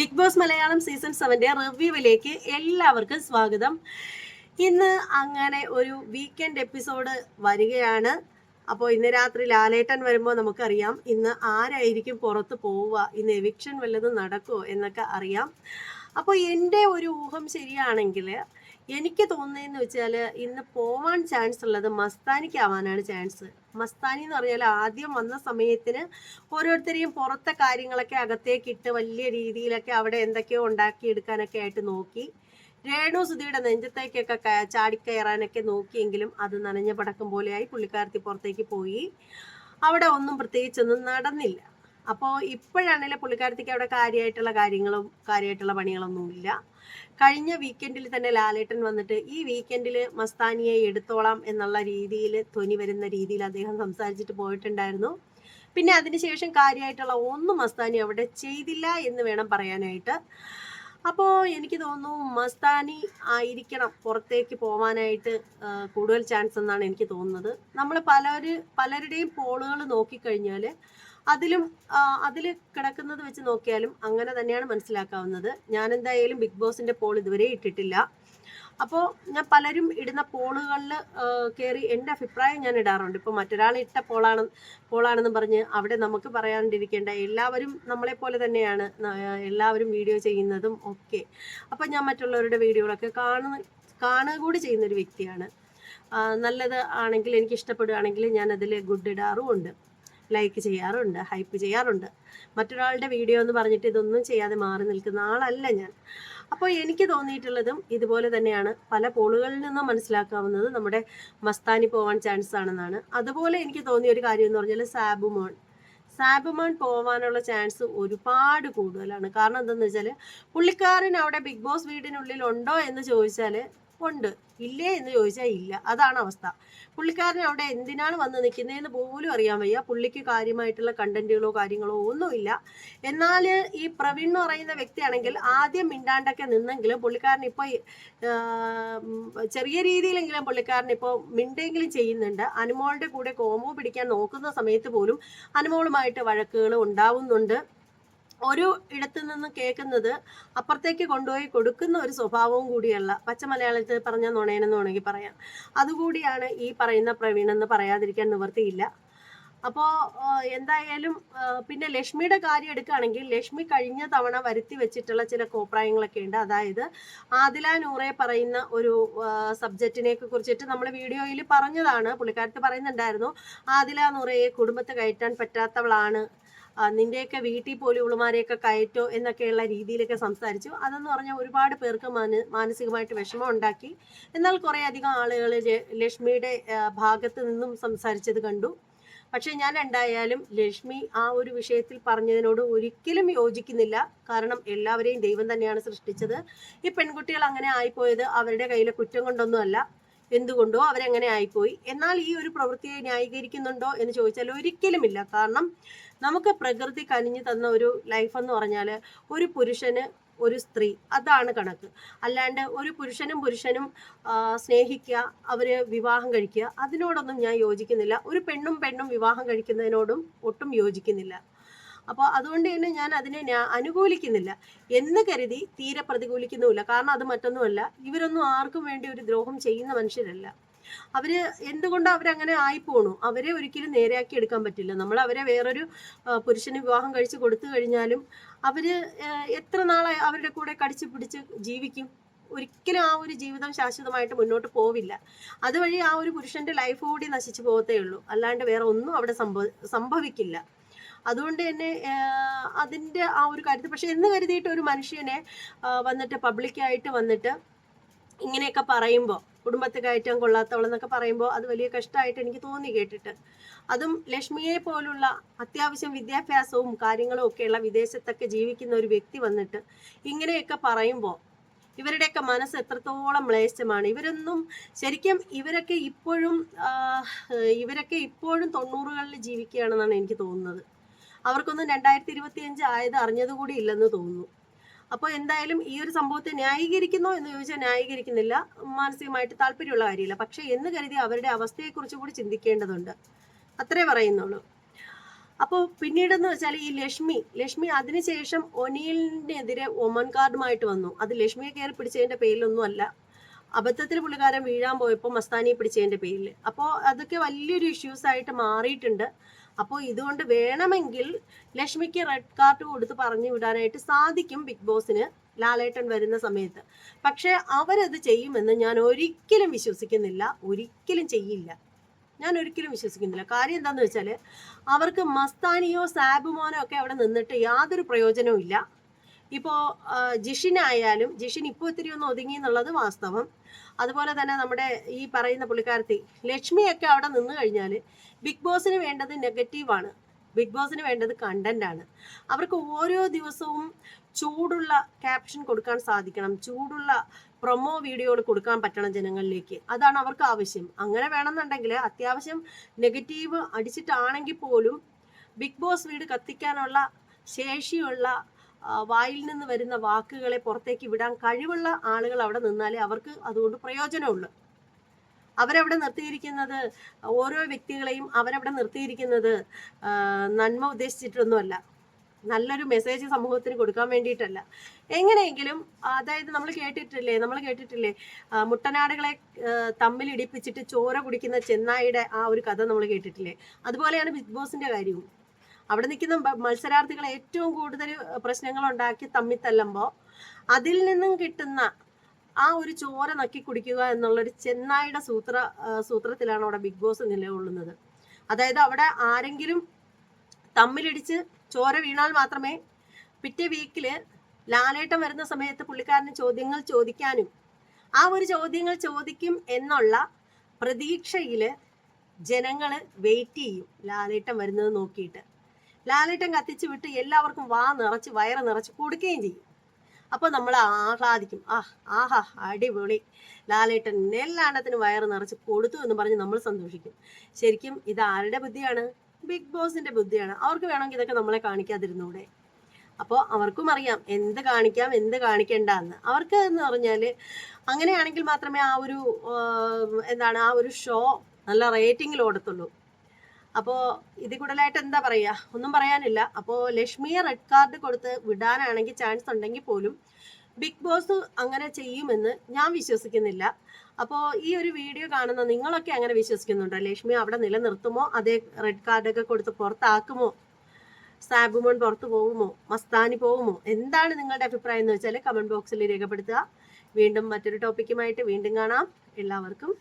Big Boss Malayalam season സെവന്റെ റിവ്യൂവിലേക്ക് എല്ലാവർക്കും സ്വാഗതം. ഇന്ന് അങ്ങനെ ഒരു വീക്കെൻഡ് എപ്പിസോഡ് വരികയാണ്. അപ്പോൾ ഇന്ന് രാത്രി ലാലേട്ടൻ വരുമ്പോൾ നമുക്കറിയാം ഇന്ന് ആരായിരിക്കും പുറത്ത് പോവുക ഇന്ന് എവിക്ഷൻ വല്ലതും നടക്കുമോ എന്നൊക്കെ അറിയാം. അപ്പോൾ എന്റെ ഒരു ഊഹം ശരിയാണെങ്കിൽ എനിക്ക് തോന്നുന്നതെന്ന് വെച്ചാൽ ഇന്ന് പോവാൻ ചാൻസ് ഉള്ളത് മസ്താനിക്കാവാനാണ് ചാൻസ് മസ്താനി എന്ന് പറഞ്ഞാൽ ആദ്യം വന്ന സമയത്തിന് ഓരോരുത്തരെയും പുറത്തെ കാര്യങ്ങളൊക്കെ അകത്തേക്ക് ഇട്ട് വലിയ രീതിയിലൊക്കെ അവിടെ എന്തൊക്കെയോ ഉണ്ടാക്കിയെടുക്കാനൊക്കെ ആയിട്ട് നോക്കി. രേണു സുധിയുടെ നെഞ്ചത്തേക്കൊക്കെ ചാടിക്കയറാനൊക്കെ നോക്കിയെങ്കിലും അത് നനഞ്ഞ പടക്കം പോലെയായി പുള്ളിക്കാരത്തി പുറത്തേക്ക് പോയി. അവിടെ ഒന്നും പ്രത്യേകിച്ചൊന്നും നടന്നില്ല. അപ്പോൾ ഇപ്പോഴാണെങ്കിൽ പുള്ളിക്കാരത്തിക്ക് അവിടെ കാര്യമായിട്ടുള്ള കാര്യങ്ങളും കാര്യമായിട്ടുള്ള പണികളൊന്നുമില്ല. കഴിഞ്ഞ വീക്കെൻഡിൽ തന്നെ ലാലേട്ടൻ വന്നിട്ട് ഈ വീക്കെൻഡിൽ മസ്താനിയെ എടുത്തോളാം എന്നുള്ള രീതിയിൽ ധ്വനി വരുന്ന രീതിയിൽ അദ്ദേഹം സംസാരിച്ചിട്ട് പോയിട്ടുണ്ടായിരുന്നു. പിന്നെ അതിനുശേഷം കാര്യമായിട്ടുള്ള ഒന്നും മസ്താനി അവിടെ ചെയ്തില്ല എന്ന് വേണം പറയാനായിട്ട്. അപ്പോൾ എനിക്ക് തോന്നുന്നു മസ്താനി ആയിരിക്കണം പുറത്തേക്ക് പോകാനായിട്ട് കൂടുതൽ ചാൻസ് എന്നാണ് എനിക്ക് തോന്നുന്നത്. നമ്മൾ പലര് പലരുടെയും പോളുകൾ നോക്കിക്കഴിഞ്ഞാൽ അതിലും അതിൽ കിടക്കുന്നത് വെച്ച് നോക്കിയാലും അങ്ങനെ തന്നെയാണ് മനസ്സിലാക്കാവുന്നത്. ഞാൻ എന്തായാലും ബിഗ് ബോസിന്റെ പോൾ ഇതുവരെ ഇട്ടിട്ടില്ല. അപ്പോൾ ഞാൻ പലരും ഇടുന്ന പോളുകളിൽ കയറി എന്റെ അഭിപ്രായം ഞാൻ ഇടാറുണ്ട്. ഇപ്പോൾ മറ്റൊരാൾ ഇട്ട പോളാണ് പോളാണെന്ന് പറഞ്ഞ് അവിടെ നമുക്ക് പറയാണ്ടിരിക്കേണ്ട എല്ലാവരും നമ്മളെ പോലെ തന്നെയാണ് എല്ലാവരും വീഡിയോ ചെയ്യുന്നതും ഒക്കെ. അപ്പോൾ ഞാൻ മറ്റുള്ളവരുടെ വീഡിയോകളൊക്കെ കാണുന്ന കാണുക കൂടി ചെയ്യുന്നൊരു വ്യക്തിയാണ്. നല്ലത് ആണെങ്കിൽ എനിക്ക് ഇഷ്ടപ്പെടുകയാണെങ്കിൽ ഞാൻ അതിൽ ഗുഡ് ഇടാറുമുണ്ട് ലൈക്ക് ചെയ്യാറുണ്ട് ഹൈപ്പ് ചെയ്യാറുണ്ട്. മറ്റൊരാളുടെ വീഡിയോ എന്ന് പറഞ്ഞിട്ട് ഇതൊന്നും ചെയ്യാതെ മാറി നിൽക്കുന്ന ആളല്ല ഞാൻ. അപ്പോൾ എനിക്ക് തോന്നിയിട്ടുള്ളതും ഇതുപോലെ തന്നെയാണ്. പല പോളുകളിൽ നിന്നും മനസ്സിലാക്കാവുന്നത് നമ്മുടെ മസ്താനി പോവാൻ ചാൻസ് ആണെന്നാണ്. അതുപോലെ എനിക്ക് തോന്നിയ ഒരു കാര്യം എന്ന് പറഞ്ഞാൽ സാബുമോൺ സാബുമോൻ പോവാനുള്ള ചാൻസ് ഒരുപാട് കൂടുതലാണ്. കാരണം എന്താണെന്ന് വെച്ചാൽ പുള്ളിക്കാരൻ അവിടെ ബിഗ് ബോസ് വീടിനുള്ളിൽ ഉണ്ടോ എന്ന് ചോദിച്ചാൽ ഉണ്ട് ഇല്ലേ എന്ന് ചോദിച്ചാൽ ഇല്ല. അതാണ് അവസ്ഥ. പുള്ളിക്കാരൻ അവിടെ എന്തിനാണ് വന്ന് നിൽക്കുന്നതെന്ന് പോലും അറിയാൻ വയ്യ. പുള്ളിക്ക് കാര്യമായിട്ടുള്ള കണ്ടന്റുകളോ കാര്യങ്ങളോ ഒന്നുമില്ല. എന്നാൽ ഈ പ്രവീൺ എന്ന് പറയുന്ന വ്യക്തിയാണെങ്കിൽ ആദ്യം മിണ്ടാണ്ടൊക്കെ നിന്നെങ്കിലും പുള്ളിക്കാരൻ ഇപ്പോൾ ചെറിയ രീതിയിലെങ്കിലും പുള്ളിക്കാരൻ ഇപ്പോൾ മിണ്ടെങ്കിലും ചെയ്യുന്നുണ്ട്. അനുമോളുടെ കൂടെ കോമോ പിടിക്കാൻ നോക്കുന്ന സമയത്ത് പോലും അനുമോളുമായിട്ട് വഴക്കുകൾ ഉണ്ടാവുന്നുണ്ട്. ഒരു ഇടത്തു നിന്ന് കേൾക്കുന്നത് അപ്പുറത്തേക്ക് കൊണ്ടുപോയി കൊടുക്കുന്ന ഒരു സ്വഭാവവും കൂടിയല്ല. പച്ച മലയാളത്തിൽ പറഞ്ഞ നുണയനെന്ന് വേണമെങ്കിൽ പറയാം. അതുകൂടിയാണ് ഈ പറയുന്ന പ്രവീൺ എന്ന് പറയാതിരിക്കാൻ നിവർത്തിയില്ല അപ്പോൾ എന്തായാലും പിന്നെ ലക്ഷ്മിയുടെ കാര്യം എടുക്കുകയാണെങ്കിൽ ലക്ഷ്മി കഴിഞ്ഞ തവണ വരുത്തി വെച്ചിട്ടുള്ള ചില കോപ്രായങ്ങളൊക്കെ ഉണ്ട്. അതായത് ആദില നൂറെ പറയുന്ന ഒരു സബ്ജക്റ്റിനെ കുറിച്ചിട്ട് നമ്മൾ വീഡിയോയിൽ പറഞ്ഞതാണ്. പുള്ളിക്കാരത്ത് പറയുന്നുണ്ടായിരുന്നു ആദില നൂറയെ കുടുംബത്തെ കയറ്റാൻ പറ്റാത്തവളാണ് നിന്റെയൊക്കെ വീട്ടിൽ പോലും ഉളുമാരെയൊക്കെ കയറ്റോ എന്നൊക്കെയുള്ള രീതിയിലൊക്കെ സംസാരിച്ചു. അതെന്ന് പറഞ്ഞാൽ ഒരുപാട് പേർക്ക് മാന മാനസികമായിട്ട് വിഷമം ഉണ്ടാക്കി. എന്നാൽ കുറേ അധികം ആളുകൾ ലക്ഷ്മിയുടെ ഭാഗത്ത് നിന്നും സംസാരിച്ചത് കണ്ടു. പക്ഷേ ഞാൻ എന്തായാലും ലക്ഷ്മി ആ ഒരു വിഷയത്തിൽ പറഞ്ഞതിനോട് ഒരിക്കലും യോജിക്കുന്നില്ല. കാരണം എല്ലാവരെയും ദൈവം തന്നെയാണ് സൃഷ്ടിച്ചത്. ഈ പെൺകുട്ടികൾ അങ്ങനെ ആയിപ്പോയത് അവരുടെ കയ്യിലെ കുറ്റം കൊണ്ടൊന്നുമല്ല. എന്തുകൊണ്ടോ അവരങ്ങനെ ആയിപ്പോയി. എന്നാൽ ഈ ഒരു പ്രവൃത്തിയെ ന്യായീകരിക്കുന്നുണ്ടോ എന്ന് ചോദിച്ചാൽ ഒരിക്കലുമില്ല. കാരണം നമുക്ക് പ്രകൃതി കനിഞ്ഞു തന്ന ഒരു ലൈഫ് എന്ന് പറഞ്ഞാൽ ഒരു പുരുഷന് ഒരു സ്ത്രീ അതാണ് കണക്ക്. അല്ലാണ്ട് ഒരു പുരുഷനും പുരുഷനും സ്നേഹിക്കുക അവരെ വിവാഹം കഴിക്കുക അതിനോടൊന്നും ഞാൻ യോജിക്കുന്നില്ല. ഒരു പെണ്ണും പെണ്ണും വിവാഹം കഴിക്കുന്നതിനോടും ഒട്ടും യോജിക്കുന്നില്ല. അപ്പോൾ അതുകൊണ്ട് തന്നെ ഞാൻ അതിനെ അനുകൂലിക്കുന്നില്ല. എന്ന് കരുതി തീരെ പ്രതികൂലിക്കുന്നുമില്ല. കാരണം അത് മറ്റൊന്നുമല്ല. ഇവരൊന്നും ആർക്കും വേണ്ടി ഒരു ദ്രോഹം ചെയ്യുന്ന മനുഷ്യരല്ല. അവർ എന്തുകൊണ്ട് അവരങ്ങനെ ആയിപ്പോണു? അവരെ ഒരിക്കലും നേരെയാക്കി എടുക്കാൻ പറ്റില്ല. നമ്മൾ അവരെ വേറൊരു പുരുഷന് വിവാഹം കഴിച്ച് കൊടുത്തു കഴിഞ്ഞാലും അവർ എത്ര നാളെ അവരുടെ കൂടെ കടിച്ചു പിടിച്ച് ജീവിക്കും? ഒരിക്കലും ആ ഒരു ജീവിതം ശാശ്വതമായിട്ട് മുന്നോട്ട് പോവില്ല. അതുവഴി ആ ഒരു പുരുഷന്റെ ലൈഫ് കൂടി നശിച്ചു പോകത്തേ ഉള്ളൂ. അല്ലാണ്ട് വേറെ ഒന്നും അവിടെ സംഭവ സംഭവിക്കില്ല. അതുകൊണ്ട് തന്നെ അതിന്റെ ആ ഒരു കാര്യത്തിൽ പക്ഷെ എന്ന് കരുതിയിട്ട് ഒരു മനുഷ്യനെ വന്നിട്ട് പബ്ലിക്കായിട്ട് വന്നിട്ട് ഇങ്ങനെയൊക്കെ പറയുമ്പോൾ കുടുംബത്തെ കയറ്റാൻ കൊള്ളാത്തവളെന്നൊക്കെ പറയുമ്പോൾ അത് വലിയ കഷ്ടമായിട്ട് എനിക്ക് തോന്നി കേട്ടിട്ട്. അതും ലക്ഷ്മിയെ പോലുള്ള അത്യാവശ്യം വിദ്യാഭ്യാസവും കാര്യങ്ങളും ഒക്കെയുള്ള വിദേശത്തൊക്കെ ജീവിക്കുന്ന ഒരു വ്യക്തി വന്നിട്ട് ഇങ്ങനെയൊക്കെ പറയുമ്പോൾ ഇവരുടെയൊക്കെ മനസ്സ് എത്രത്തോളം മ്ലേച്ഛമാണ്. ഇവരൊന്നും ശരിക്കും ഇവരൊക്കെ ഇപ്പോഴും ഇവരൊക്കെ ഇപ്പോഴും തൊണ്ണൂറുകളിൽ ജീവിക്കുകയാണെന്നാണ് എനിക്ക് തോന്നുന്നത്. അവർക്കൊന്നും രണ്ടായിരത്തി ഇരുപത്തി അഞ്ച് ആയത് അറിഞ്ഞതുകൂടി ഇല്ലെന്ന് തോന്നുന്നു. അപ്പോൾ എന്തായാലും ഈ ഒരു സംഭവത്തെ ന്യായീകരിക്കുന്നോ എന്ന് ചോദിച്ചാൽ ന്യായീകരിക്കുന്നില്ല. മാനസികമായിട്ട് താല്പര്യമുള്ള കാര്യമില്ല. പക്ഷേ എന്ന് കരുതി അവരുടെ അവസ്ഥയെക്കുറിച്ച് കൂടി ചിന്തിക്കേണ്ടതുണ്ട്. അത്രേ പറയുന്നുള്ളൂ. അപ്പോൾ പിന്നീടെന്ന് വെച്ചാൽ ഈ ലക്ഷ്മി ലക്ഷ്മി അതിനുശേഷം ഒനിയലിനെതിരെ ഒമൻ കാർഡുമായിട്ട് വന്നു. അത് ലക്ഷ്മിയെ കയറി പിടിച്ചതിന്റെ പേരിലൊന്നും അല്ല. അബദ്ധത്തിൽ പുള്ളിക്കാരൻ വീഴാൻ പോയപ്പോൾ മസ്താനിയെ പിടിച്ചതിന്റെ പേരിൽ അപ്പോൾ അതൊക്കെ വലിയൊരു ഇഷ്യൂസ് ആയിട്ട് മാറിയിട്ടുണ്ട്. അപ്പോൾ ഇതുകൊണ്ട് വേണമെങ്കിൽ ലക്ഷ്മിക്ക് റെഡ് കാർഡ് കൊടുത്ത് പറഞ്ഞു വിടാനായിട്ട് സാധിക്കും ബിഗ് ബോസിന് ലാലേട്ടൻ വരുന്ന സമയത്ത്. പക്ഷേ അവരത് ചെയ്യുമെന്ന് ഞാൻ ഒരിക്കലും വിശ്വസിക്കുന്നില്ല ഒരിക്കലും ചെയ്യില്ല. ഞാൻ ഒരിക്കലും വിശ്വസിക്കുന്നില്ല. കാര്യം എന്താണെന്ന് വെച്ചാൽ അവർക്ക് മസ്താനിയോ സാബുമോനോ ഒക്കെ അവിടെ നിന്നിട്ട് യാതൊരു പ്രയോജനവും ഇല്ല. ഇപ്പോൾ ജിഷിനായാലും ജിഷിൻ ഇപ്പോൾ ഒത്തിരി ഒന്ന് ഒതുങ്ങി എന്നുള്ളത് വാസ്തവം. അതുപോലെ തന്നെ നമ്മുടെ ഈ പറയുന്ന പുള്ളിക്കാരത്തി ലക്ഷ്മിയൊക്കെ അവിടെ നിന്ന് കഴിഞ്ഞാൽ ബിഗ് ബോസിന് വേണ്ടത് നെഗറ്റീവാണ് ബിഗ് ബോസിന് വേണ്ടത് കണ്ടന്റ് ആണ്. അവർക്ക് ഓരോ ദിവസവും ചൂടുള്ള ക്യാപ്ഷൻ കൊടുക്കാൻ സാധിക്കണം. ചൂടുള്ള പ്രൊമോ വീഡിയോകൾ കൊടുക്കാൻ പറ്റണം ജനങ്ങളിലേക്ക്. അതാണ് അവർക്ക് ആവശ്യം. അങ്ങനെ വേണമെന്നുണ്ടെങ്കിൽ അത്യാവശ്യം നെഗറ്റീവ് അടിച്ചിട്ടാണെങ്കിൽ പോലും ബിഗ് ബോസ് വീട് കത്തിക്കാനുള്ള ശേഷിയുള്ള വായിൽ നിന്ന് വരുന്ന വാക്കുകളെ പുറത്തേക്ക് വിടാൻ കഴിവുള്ള ആളുകൾ അവിടെ നിന്നാലേ അവർക്ക് അതുകൊണ്ട് പ്രയോജനമുള്ളൂ. അവരവിടെ നിർത്തിയിരിക്കുന്നത് ഓരോ വ്യക്തികളെയും അവരവിടെ നിർത്തിയിരിക്കുന്നത് നന്മ ഉദ്ദേശിച്ചിട്ടൊന്നുമല്ല. നല്ലൊരു മെസ്സേജ് സമൂഹത്തിന് കൊടുക്കാൻ വേണ്ടിയിട്ടല്ല. എങ്ങനെയെങ്കിലും അതായത് നമ്മൾ കേട്ടിട്ടില്ലേ നമ്മൾ കേട്ടിട്ടില്ലേ മുട്ടനാടുകളെ തമ്മിൽ ഇടിപ്പിച്ചിട്ട് ചോര കുടിക്കുന്ന ചെന്നായിയുടെ ആ ഒരു കഥ നമ്മൾ കേട്ടിട്ടില്ലേ? അതുപോലെയാണ് ബിഗ് ബോസിന്റെ കാര്യവും. അവിടെ നിൽക്കുന്ന മത്സരാർത്ഥികൾ ഏറ്റവും കൂടുതൽ പ്രശ്നങ്ങൾ ഉണ്ടാക്കി തമ്മിത്തല്ലുമ്പോൾ അതിൽ നിന്നും കിട്ടുന്ന ആ ഒരു ചോര നക്കി കുടിക്കുക എന്നുള്ളൊരു ചെന്നായിയുടെ സൂത്ര സൂത്രത്തിലാണ് അവിടെ ബിഗ് ബോസ് നിലകൊള്ളുന്നത്. അതായത് അവിടെ ആരെങ്കിലും തമ്മിലിടിച്ച് ചോര വീണാൽ മാത്രമേ പിറ്റേ വീക്കിൽ ലാലേട്ടം വരുന്ന സമയത്ത് പുള്ളിക്കാരന് ചോദ്യങ്ങൾ ചോദിക്കാനും ആ ഒരു ചോദ്യങ്ങൾ ചോദിക്കും എന്നുള്ള പ്രതീക്ഷയിൽ ജനങ്ങൾ വെയിറ്റ് ചെയ്യും ലാലേട്ടം വരുന്നത് നോക്കിയിട്ട്. ലാലേട്ടം കത്തിച്ച് വിട്ട് എല്ലാവർക്കും വാ നിറച്ച് വയറ് നിറച്ച് കൊടുക്കുകയും ചെയ്യും. അപ്പോൾ നമ്മൾ ആഹ്ലാദിക്കും. ആ ആഹാ അടിപൊളി. ലാലേട്ടൻ നെല്ലാണ്ടത്തിന് വയറ് നിറച്ച് കൊടുത്തു എന്ന് പറഞ്ഞ് നമ്മൾ സന്തോഷിക്കും. ശരിക്കും ഇത് ആരുടെ ബുദ്ധിയാണ്? ബിഗ് ബോസിന്റെ ബുദ്ധിയാണ്. അവർക്ക് വേണമെങ്കിൽ ഇതൊക്കെ നമ്മളെ കാണിക്കാതിരുന്നൂടെ. അപ്പോൾ അവർക്കും അറിയാം എന്ത് കാണിക്കാം എന്ത് കാണിക്കേണ്ട എന്ന് അവർക്ക് എന്ന് പറഞ്ഞാൽ അങ്ങനെയാണെങ്കിൽ മാത്രമേ ആ ഒരു എന്താണ് ആ ഒരു ഷോ നല്ല റേറ്റിംഗിൽ ഓടത്തുള്ളൂ. അപ്പോൾ ഇതിൽ കൂടുതലായിട്ട് എന്താ പറയുക ഒന്നും പറയാനില്ല. അപ്പോൾ ലക്ഷ്മിയെ റെഡ് കാർഡ് കൊടുത്ത് വിടാനാണെങ്കിൽ ചാൻസ് ഉണ്ടെങ്കിൽ പോലും ബിഗ് ബോസ് അങ്ങനെ ചെയ്യുമെന്ന് ഞാൻ വിശ്വസിക്കുന്നില്ല. അപ്പോൾ ഈ ഒരു വീഡിയോ കാണുന്ന നിങ്ങളൊക്കെ അങ്ങനെ വിശ്വസിക്കുന്നുണ്ടോ? ലക്ഷ്മി അവിടെ നിലനിർത്തുമോ? അതേ റെഡ് കാർഡൊക്കെ കൊടുത്ത് പുറത്താക്കുമോ? സാബുമോൻ പുറത്തു പോകുമോ? മസ്താനി പോകുമോ? എന്താണ് നിങ്ങളുടെ അഭിപ്രായം എന്ന് വെച്ചാൽ കമന്റ് ബോക്സിൽ രേഖപ്പെടുത്തുക. വീണ്ടും മറ്റൊരു ടോപ്പിക്കുമായിട്ട് വീണ്ടും കാണാം. എല്ലാവർക്കും